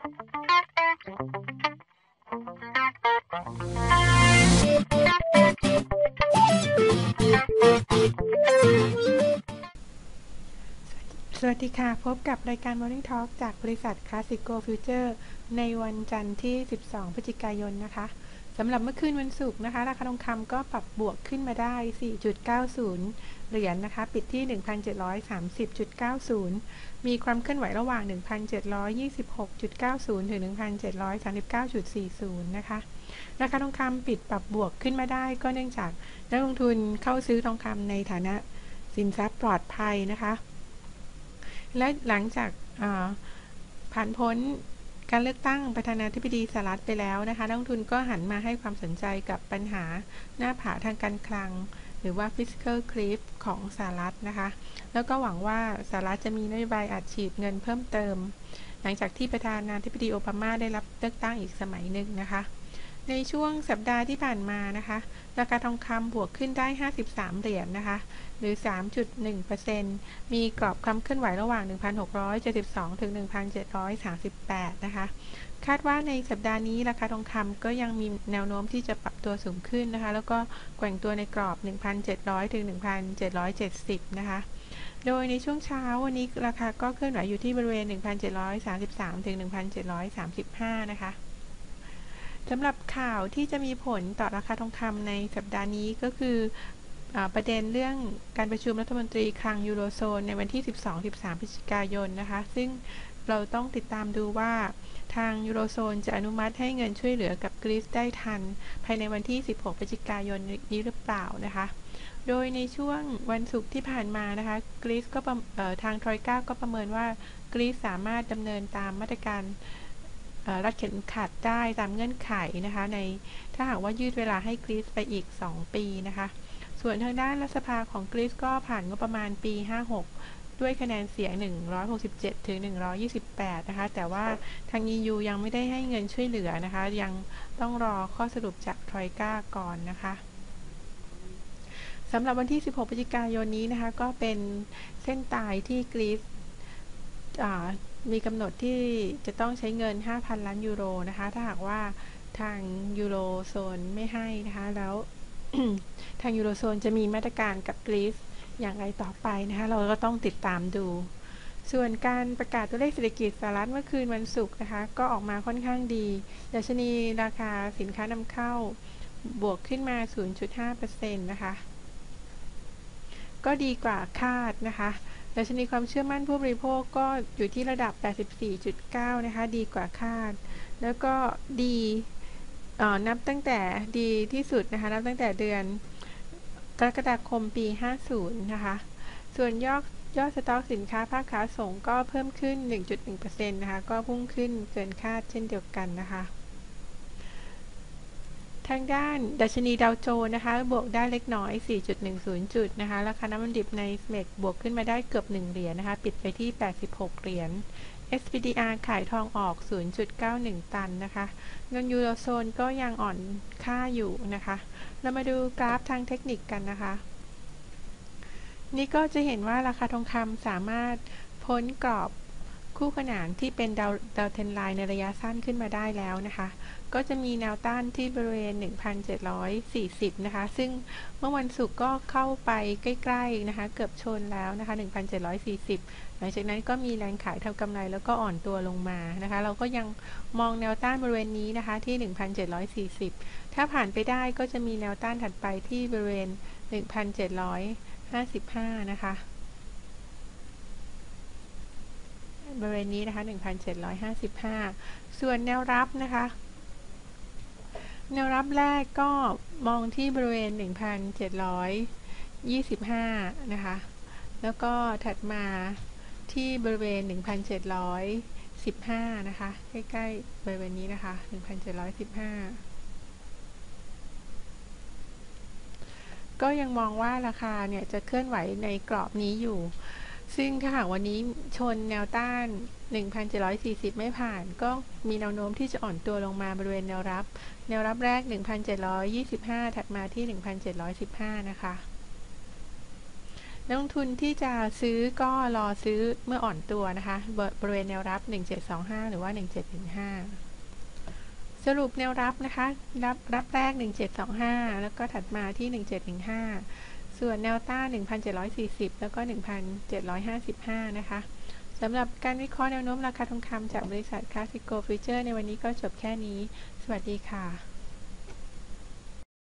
สวัสดีค่ะ พบกับรายการ Morning Talk จากบริษัท Classico Future ในวันจันทร์ที่ 12 พฤศจิกายนนะคะ สำหรับเมื่อคืนวันศุกร์นะคะ ราคาทองคำก็ปรับบวกขึ้นมาได้ 4.90 เหรียญนนะคะ ปิดที่ 1,730.90 มีความเคลื่อนไหวระหว่าง 1,726.90 ถึง 1,739.40 นะคะ ราคาทองคำปิดปรับบวกขึ้นมาได้ก็เนื่องจากนักลงทุนเข้าซื้อทองคำในฐานะสินทรัพย์ปลอดภัยนะคะ และหลังจากผ่านพ้น การเลือกตั้งประธานาธิบดีสหรัฐไปแล้วนะคะนักลงทุนก็หันมาให้ความสนใจกับปัญหาหน้าผาทางการคลัง หรือว่า fiscal cliff ของสหรัฐนะคะ แล้วก็หวังว่าสหรัฐจะมีนโยบายอัดฉีดเงินเพิ่มเติม หลังจากที่ประธานาธิบดีโอบามาได้รับเลือกตั้งอีกสมัยหนึ่งนะคะ ในช่วงสัปดาห์ที่ผ่านมานะคะ ราคาทองคำบวกขึ้นได้ 53 เหรียญนนะคะ หรือ 3.1%มีกรอบความเคลื่อนไหวระหว่าง 1,672 ถึง 1,738 นะคะ คาดว่าในสัปดาห์นี้ราคาทองคำก็ยังมีแนวโน้มที่จะปรับตัวสูงขึ้นนะคะ แล้วก็แกว่งตัวในกรอบ 1,700 ถึง 1,770 นะคะโดยในช่วงเช้าวันนี้ราคาก็เคลื่อนไหวอยู่ที่บริเวณ 1,733 ถึง 1,735 นะคะ สำหรับข่าวที่จะมีผลต่อราคาทองคำในสัปดาห์นี้ก็คืออประเด็นเรื่องการประชุมรัฐมนตรีคลังยูโรโซนในวันที่ 12-13 พฤศจิกายนนะคะ ซึ่งเราต้องติดตามดูว่าทางยูโรโซนจะอนุมัติให้เงินช่วยเหลือกับกรีซได้ทัน ภายในวันที่ 16 พฤศจิกายนนี้หรือเปล่านะคะ โดยในช่วงวันศุกร์ที่ผ่านมานะคะ กรีซก็ทางทรอยก้าก็ประเมินว่ากรีซสามารถดำเนินตามมาตรการ รัดเข็มขัดได้ตามเงื่อนไขนะคะในถ้าหากว่ายืดเวลาให้กรีซไปอีก 2 ปีนะคะ ส่วนทางด้านรัฐสภาของกรีซก็ผ่านงบประมาณปี 56 ด้วยคะแนนเสียง 167 ถึง 128 นะคะ แต่ว่าทาง EU ยังไม่ได้ให้เงินช่วยเหลือนะคะ ยังต้องรอข้อสรุปจากทรอยกาก่อนนะคะสำหรับวันที่ 16 พฤศจิกายนนี้นะคะ ก็เป็นเส้นตายที่กรีซ มีกำหนดที่จะต้องใช้เงิน 5,000 ล้านยูโรนะคะ ถ้าหากว่าทางยูโรโซนไม่ให้นะคะ แล้วทางยูโรโซนจะมีมาตรการกับกรีซอย่างไรต่อไปนะคะ เราก็ต้องติดตามดู ส่วนการประกาศตัวเลขเศรษฐกิจสหรัฐเมื่อคืนวันศุกร์นะคะ ก็ออกมาค่อนข้างดี ดัชนีราคาสินค้านำเข้าบวกขึ้นมา 0.5%นะคะ ก็ดีกว่าคาดนะคะ ดัชนีความเชื่อมั่นผู้บริโภคก็อยู่ที่ระดับ 84.9 นะคะ ดีกว่าคาด แล้วก็ดีนับตั้งแต่ดีที่สุดนะคะ นับตั้งแต่เดือนกรกฎาคมปี 50 นะคะ ส่วนยอดยอดสต็อกสินค้าภาคค้าส่งก็เพิ่มขึ้น 1.1%นะคะ ก็พุ่งขึ้นเกินคาดเช่นเดียวกันนะคะ ทางด้านดัชนีดาวโจนส์นะคะ บวกได้เล็กน้อย 4.10 จุดนะคะ ราคาน้ำมันดิบในสเมกบวกขึ้นมาได้เกือบ 1 เหรียญนะคะ ปิดไปที่ 86 เหรียญ SPDR ขายทองออก 0.91 ตันนะคะ เงินยูโรโซนก็ยังอ่อนค่าอยู่นะคะ เรามาดูกราฟทางเทคนิคกันนะคะ นี่ก็จะเห็นว่าราคาทองคำสามารถพ้นกรอบ คู่ขนานที่เป็นดาวดาวเทนไลน์ในระยะสั้นขึ้นมาได้แล้วนะคะ ก็จะมีแนวต้านที่บริเวณ 1,740 นะคะ ซึ่งเมื่อวันศุกร์ก็เข้าไปใกล้ๆนะคะ เกือบชนแล้วนะคะ 1,740 หลังจากนั้นก็มีแรงขายทำกำไรแล้วก็อ่อนตัวลงมานะคะ เราก็ยังมองแนวต้านบริเวณนี้นะคะที่ 1,740 ถ้าผ่านไปได้ก็จะมีแนวต้านถัดไปที่บริเวณ 1,755 นะคะ บริเวณนี้นะคะ 1,755 ส่วนแนวรับนะคะ แนวรับแรกก็มองที่บริเวณ 1,725 นะคะ แล้วก็ถัดมาที่บริเวณ 1,715 นะคะ ใกล้ๆบริเวณนี้นะคะ 1,715ก็ยังมองว่าราคาเนี่ยจะเคลื่อนไหวในกรอบนี้อยู่ ซึ่งถ้าหากวันนี้ชนแนวต้าน 1,740 ไม่ผ่าน ก็มีแนวโน้มที่จะอ่อนตัวลงมาบริเวณแนวรับ แนวรับแรก 1,725 ถัดมาที่ 1,715 นะคะนักลงทุนที่จะซื้อก็รอซื้อเมื่ออ่อนตัวนะคะ บริเวณแนวรับ 1725 หรือว่า 1715 สรุปแนวรับนะคะ รับรับแรก 1725 แล้วก็ถัดมาที่ 1715 ส่วนแนวต้าน 1,740 แล้วก็ 1,755 นะคะสำหรับการวิเคราะห์แนวโน้มราคาทองคำจากบริษัทคลาสสิโกฟิวเจอร์ในวันนี้ก็จบแค่นี้ สวัสดีค่ะ